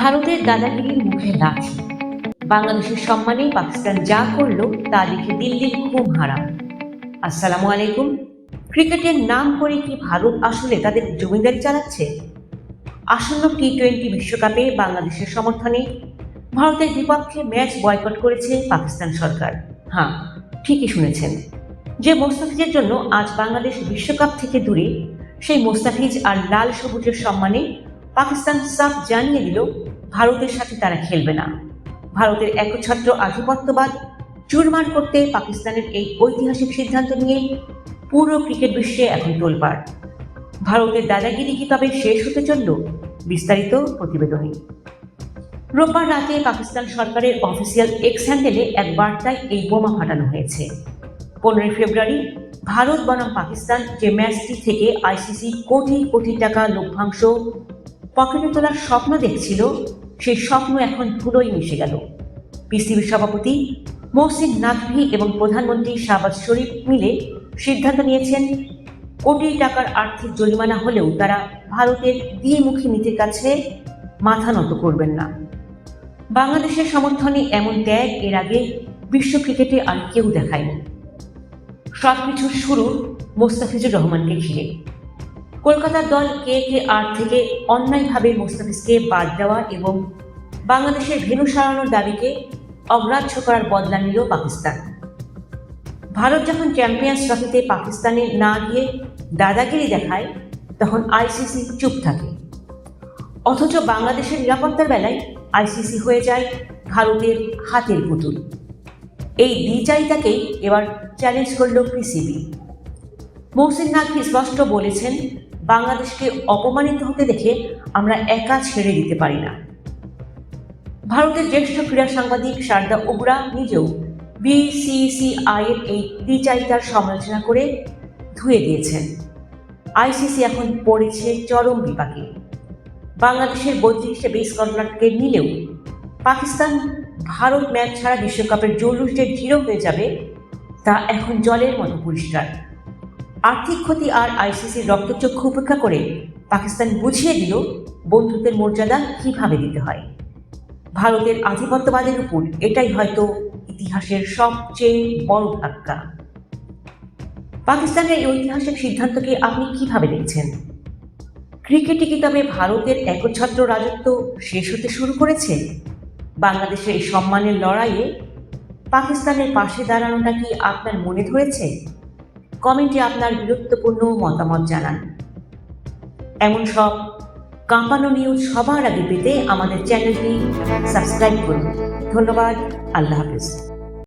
ভারতের দাদাগিরির মুখে লাথি বাংলাদেশের সম্মানে পাকিস্তান যা করল তা দেখে দিল্লির ঘুম হারাম। আসসালামু আলাইকুম। ক্রিকেটের নাম করে কি ভারত আসলে তাদের জমিদারি চালাচ্ছে? আসন্ন টি টোয়েন্টি বিশ্বকাপে বাংলাদেশের সমর্থনে ভারতের বিপক্ষে ম্যাচ বয়কট করেছে পাকিস্তান সরকার। হ্যাঁ ঠিকই শুনেছেন। যে মোস্তাফিজের জন্য আজ বাংলাদেশ বিশ্বকাপ থেকে দূরে, সেই মোস্তাফিজ আর লাল সবুজের সম্মানে পাকিস্তান সাফ জানিয়ে দিল, ভারতের সাথে তারা খেলবে না। ভারতের একচ্ছত্র আধিপত্যবাদ চুরমার করতে পাকিস্তানের এই ঐতিহাসিক সিদ্ধান্ত নিয়ে পুরো ক্রিকেট বিশ্বে এখন তোলপাড়। ভারতের দাদাগিরি কি তবে শেষ হতে চলল বিস্তারিত প্রতিবেদনে। রোববার রাতে পাকিস্তান সরকারের অফিসিয়াল এক্স হ্যান্ডেলে এক বার্তায় এই বোমা ফাটানো হয়েছে। পনেরোই ফেব্রুয়ারি, ভারত বনাম পাকিস্তান যে ম্যাচটি থেকে আইসিসি কোটি কোটি টাকা লভ্যাংশ পকেটে তোলার স্বপ্ন দেখছিল, সেই স্বপ্ন এখন ধুলোই মিশে গেল। পিসিবির সভাপতি মহসিন নাকভি এবং প্রধানমন্ত্রী শাহবাজ শরীফ মিলে সিদ্ধান্ত নিয়েছেন, কোটি টাকার আর্থিক জরিমানা হলেও তারা ভারতের দ্বিমুখী নীতির কাছে মাথা নত করবেন না। বাংলাদেশের সমর্থনে এমন ত্যাগ এর আগে বিশ্ব ক্রিকেটে আর কেউ দেখায়নি। সবকিছুর শুরু মোস্তাফিজুর রহমানকে ঘিরে। কলকাতার দল কে কে আর থেকে অন্যায়ভাবে মোস্তাফিজকে বাদ দেওয়া এবং বাংলাদেশের ভেনু সারানোর দাবিকে অগ্রাহ্য করার বদলা নিল পাকিস্তান। ভারত যখন চ্যাম্পিয়ন্স ট্রফিতে পাকিস্তানে না গিয়ে দাদাগিরি দেখায়, তখন আইসিসি চুপ থাকে। অথচ বাংলাদেশের নিরাপত্তার বেলায় আইসিসি হয়ে যায় ভারতের হাতের পুতুল। এই দ্বিচারিতাকেই এবার চ্যালেঞ্জ করল পিসিবি। মহসিন নাকভি স্পষ্ট বলেছেন বাংলাদেশকে অপমানিত হতে দেখে আমরা একা ছেড়ে দিতে পারি না। ভারতের জ্যেষ্ঠ ক্রীড়া সাংবাদিক সারদা উবরা নিজেও বিসিসিআই এর এই দ্বিচারিতার সমালোচনা করে ধুয়ে দিয়েছেন। আইসিসি এখন পড়েছে চরম বিপাকে। বাংলাদেশের বত্রিশে বেস কন্ট্রাক্টকে নিলেও পাকিস্তান ভারত ম্যাচ ছাড়া বিশ্বকাপের জৌলুস যে হয়ে যাবে তা এখন জলের মতো পরিষ্কার। আর্থিক ক্ষতি আর আইসিসির রক্তচক্ষু উপেক্ষা করে পাকিস্তান বুঝিয়ে দিল বন্ধুত্বের মর্যাদা কীভাবে দিতে হয়। ভারতের আধিপত্যবাদের উপর এটাই হয়তো ইতিহাসের সবচেয়ে বড় ধাক্কা। পাকিস্তানের এই ঐতিহাসিক সিদ্ধান্তকে আপনি কীভাবে দেখছেন? ক্রিকেটে কি তবে ভারতের একচ্ছত্র রাজত্ব শেষ হতে শুরু করেছে? বাংলাদেশের এই সম্মানের লড়াইয়ে পাকিস্তানের পাশে দাঁড়ানোটা কি আপনার মনে ধরেছে? কমেন্টে আপনার গুরুত্বপূর্ণ মতামত জানান। এমন সব কাঁপানো নিউজ সবার আগে পেতে আমাদের চ্যানেলটি সাবস্ক্রাইব করুন। ধন্যবাদ। আল্লাহ হাফিজ।